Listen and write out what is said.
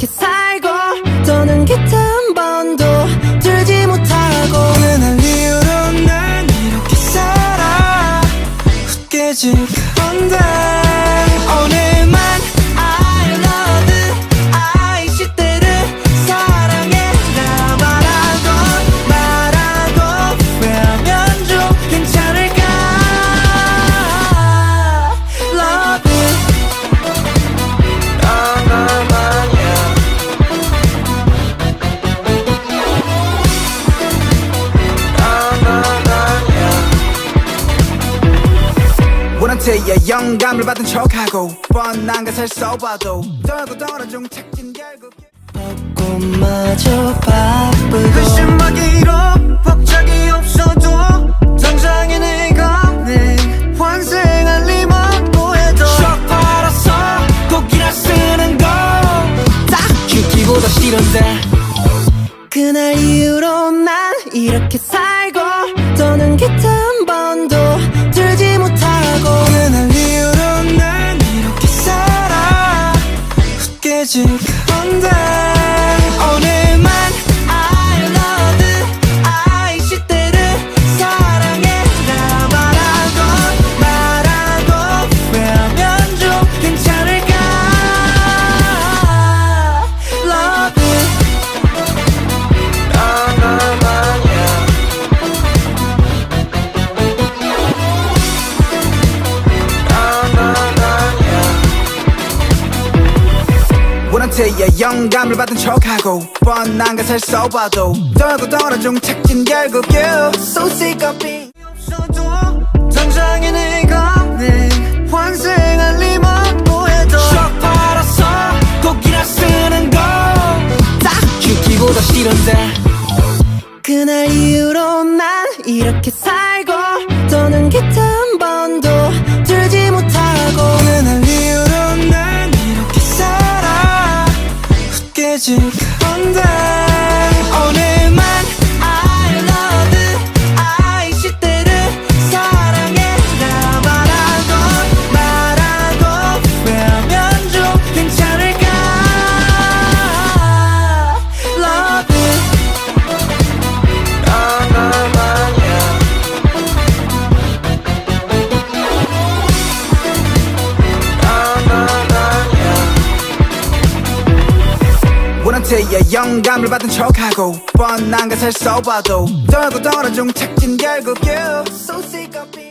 이렇게 살고 또는 기타 한 번도 들지 못하고 그날 이후로 난 이렇게 살아. 웃겨진 원한테야 영감을 받은 척하고 뻔한 것을 써봐도 떨고 떨어져 착진 결국 벚꽃마저 바쁘고 글씨먹이로 복작이 없어도 당장에 내가 내 환생할 리만 해도 shock 받아서 곡이라 쓰는 거딱 죽기보다 싫은데. 그날 이후로 난 이렇게 살고 under 원한테야 영감을 받은 척하고 뻔한 것을 써봐도 떨고 떨어져 착진 결국 you. So sick of being 없어도 당장에 내가 내 환생할 리만 해도 shock 받아서 곡이라 쓰는 거딱 죽기보다 싫은데 그날 이후로 난 이렇게 살고 더는 깃한 magic 원한테야 영감을 받은 척하고 뻔한 것을 써봐도 떨고 떨어져 착진 결국 you. So sick of being